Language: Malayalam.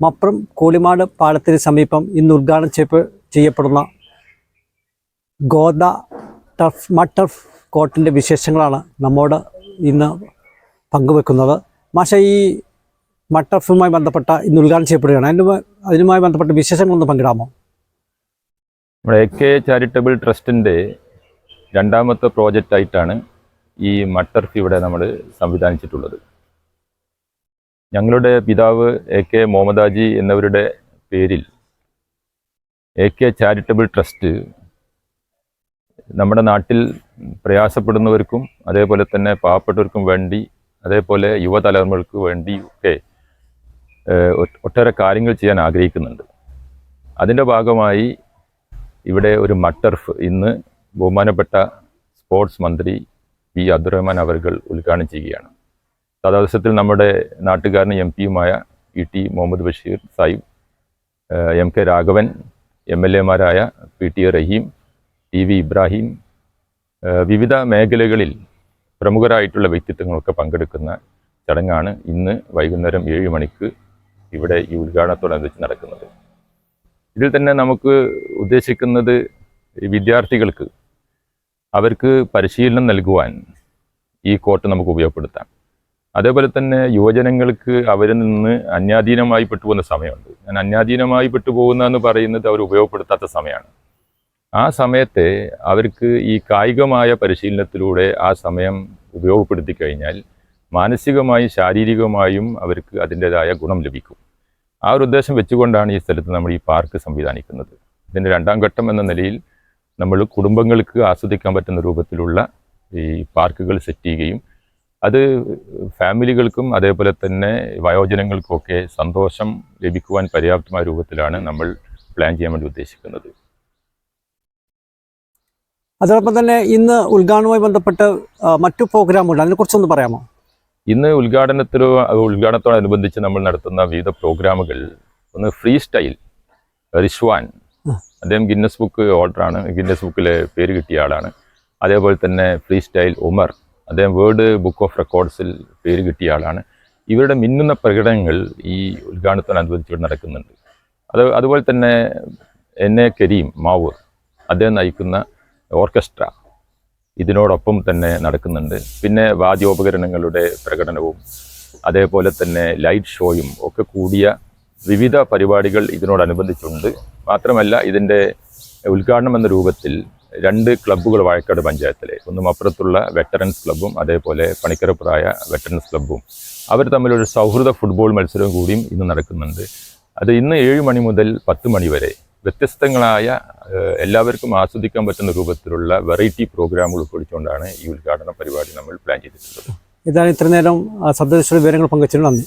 മപ്രം കോളിമാട് പാലത്തിന് സമീപം ഇന്ന് ഉദ്ഘാടനം ചെയ്യപ്പെ- ചെയ്യപ്പെടുന്ന ഗോദ ടർഫ് മട്ടർഫ് കോട്ടിന്റെ വിശേഷങ്ങളാണ് നമ്മോട് ഇന്ന് പങ്കുവെക്കുന്നത്. മാഷ ഈ മട്ടർഫുമായി ബന്ധപ്പെട്ട ഇന്ന് ഉദ്ഘാടനം ചെയ്യപ്പെടുകയാണ്. അതിന് അതിനുമായി ബന്ധപ്പെട്ട വിശേഷങ്ങളൊന്ന് പങ്കിടാമോ? നമ്മുടെ എ കെ ചാരിറ്റബിൾ ട്രസ്റ്റിന്റെ രണ്ടാമത്തെ പ്രോജക്റ്റായിട്ടാണ് ഈ മട്ടർഫ് ഇവിടെ നമ്മൾ സംവിധാനിച്ചിട്ടുള്ളത്. ഞങ്ങളുടെ പിതാവ് എ കെ മുഹമ്മദാജി എന്നവരുടെ പേരിൽ എ കെ ചാരിറ്റബിൾ ട്രസ്റ്റ് നമ്മുടെ നാട്ടിൽ പ്രയാസപ്പെടുന്നവർക്കും അതേപോലെ തന്നെ പാവപ്പെട്ടവർക്കും വേണ്ടി അതേപോലെ യുവതലമുറകൾക്ക് വേണ്ടി ഒക്കെ ഒട്ടേറെ കാര്യങ്ങൾ ചെയ്യാൻ ആഗ്രഹിക്കുന്നുണ്ട്. അതിന്റെ ഭാഗമായി ഇവിടെ ഒരു മട്ടർഫ് ഇന്ന് ബഹുമാനപ്പെട്ട സ്പോർട്സ് മന്ത്രി പി അബ്ദുറഹ്മാൻ അവർകൾ ഉദ്ഘാടനം ചെയ്യുകയാണ്. തദവസരത്തിൽ നമ്മുടെ നാട്ടുകാരനും M പിയുമായ E T Muhammad Basheer Sahib M K Raghavan M L എമാരായ P T Raheem T V Ibrahim വിവിധ മേഖലകളിൽ പ്രമുഖരായിട്ടുള്ള വ്യക്തിത്വങ്ങളൊക്കെ പങ്കെടുക്കുന്ന ചടങ്ങാണ് ഇന്ന് വൈകുന്നേരം ഏഴ് മണിക്ക് ഇവിടെ ഈ ഉദ്ഘാടനത്തോടനുബന്ധിച്ച് നടക്കുന്നത്. ഇതിൽ തന്നെ നമുക്ക് ഉദ്ദേശിക്കുന്നത് വിദ്യാർത്ഥികൾക്ക് അവർക്ക് പരിശീലനം നൽകുവാൻ ഈ കോർട്ട് നമുക്ക് ഉപയോഗപ്പെടുത്താം. അതേപോലെ തന്നെ യുവജനങ്ങൾക്ക് അവരിൽ നിന്ന് അന്യാധീനമായി പെട്ടുപോകുന്ന സമയമുണ്ട്. ഞാൻ അന്യാധീനമായി പെട്ടുപോകുന്ന എന്ന് പറയുന്നത് അവർ ഉപയോഗപ്പെടുത്താത്ത സമയമാണ്. ആ സമയത്തെ അവർക്ക് ഈ കായികമായ പരിശീലനത്തിലൂടെ ആ സമയം ഉപയോഗപ്പെടുത്തി കഴിഞ്ഞാൽ മാനസികമായും ശാരീരികമായും അവർക്ക് അതിന്റെതായ ഗുണം ലഭിക്കും. ആ ഒരു ഉദ്ദേശം വെച്ചുകൊണ്ടാണ് ഈ സ്ഥലത്ത് നമ്മൾ ഈ പാർക്ക് സംവിധാനിക്കുന്നത്. ഇതിന്റെ രണ്ടാം ഘട്ടം എന്ന നിലയിൽ നമ്മൾ കുടുംബങ്ങൾക്ക് ആസ്വദിക്കാൻ പറ്റുന്ന രൂപത്തിലുള്ള ഈ പാർക്കുകൾ സെറ്റ് ചെയ്യുകയും അത് ഫാമിലികൾക്കും അതേപോലെ തന്നെ വയോജനങ്ങൾക്കുമൊക്കെ സന്തോഷം ലഭിക്കുവാൻ പര്യാപ്തമായ രൂപത്തിലാണ് നമ്മൾ പ്ലാൻ ചെയ്യാൻ വേണ്ടി ഉദ്ദേശിക്കുന്നത്. അതോടൊപ്പം തന്നെ ഇന്ന് ഉദ്ഘാടനവുമായി ബന്ധപ്പെട്ട് മറ്റു പ്രോഗ്രാമുകൾ അതിനെക്കുറിച്ചൊന്ന് പറയാമോ? ഇന്ന് ഉദ്ഘാടനത്തിലോ ഉദ്ഘാടനത്തോടനുബന്ധിച്ച് നമ്മൾ നടത്തുന്ന വിവിധ പ്രോഗ്രാമുകൾ ഒന്ന് ഫ്രീ സ്റ്റൈൽ റിഷ്വാൻ. അദ്ദേഹം ഗിന്നസ് ബുക്ക് ഓർഡറാണ് ഗിന്നസ് ബുക്കിലെ പേര് കിട്ടിയ ആളാണ്. അതേപോലെ തന്നെ ഫ്രീ സ്റ്റൈൽ ഉമർ അദ്ദേഹം വേൾഡ് ബുക്ക് ഓഫ് റെക്കോർഡ്സിൽ പേര് കിട്ടിയ ആളാണ്. ഇവരുടെ മിന്നുന്ന പ്രകടനങ്ങൾ ഈ ഉദ്ഘാടനത്തോടനുബന്ധിച്ച് നടക്കുന്നുണ്ട്. അത് അതുപോലെ തന്നെ എൻ എ കരീം മാവൂർ അദ്ദേഹം നയിക്കുന്ന ഓർക്കസ്ട്ര ഇതിനോടൊപ്പം തന്നെ നടക്കുന്നുണ്ട്. പിന്നെ വാദ്യോപകരണങ്ങളുടെ പ്രകടനവും അതേപോലെ തന്നെ ലൈറ്റ് ഷോയും ഒക്കെ കൂടിയ വിവിധ പരിപാടികൾ ഇതിനോടനുബന്ധിച്ചുണ്ട്. മാത്രമല്ല ഇതിന്റെ ഉദ്ഘാടനം എന്ന രൂപത്തിൽ രണ്ട് ക്ലബ്ബുകൾ വാഴക്കാട് പഞ്ചായത്തിലെ. ഒന്നും അപ്പുറത്തുള്ള വെറ്ററൻസ് ക്ലബ്ബും അതേപോലെ പണിക്കരപ്പുറായ വെറ്ററൻസ് ക്ലബ്ബും. അവർ തമ്മിലൊരു സൗഹൃദ ഫുട്ബോൾ മത്സരവും കൂടിയും ഇന്ന് നടക്കുന്നുണ്ട്. അത് ഇന്ന് ഏഴ് മണി മുതൽ പത്ത് മണി വരെ വ്യത്യസ്തങ്ങളായ എല്ലാവർക്കും ആസ്വദിക്കാൻ പറ്റുന്ന രൂപത്തിലുള്ള വെറൈറ്റി പ്രോഗ്രാമുകൾ ഉൾക്കൊള്ളിച്ചുകൊണ്ടാണ് ഈ ഉദ്ഘാടന പരിപാടി നമ്മൾ പ്ലാൻ ചെയ്തിട്ടുള്ളത്. ഇതാണ് ഇത്ര നേരം വിവരങ്ങൾ പങ്കുവച്ചിട്ടുണ്ട് നന്ദി.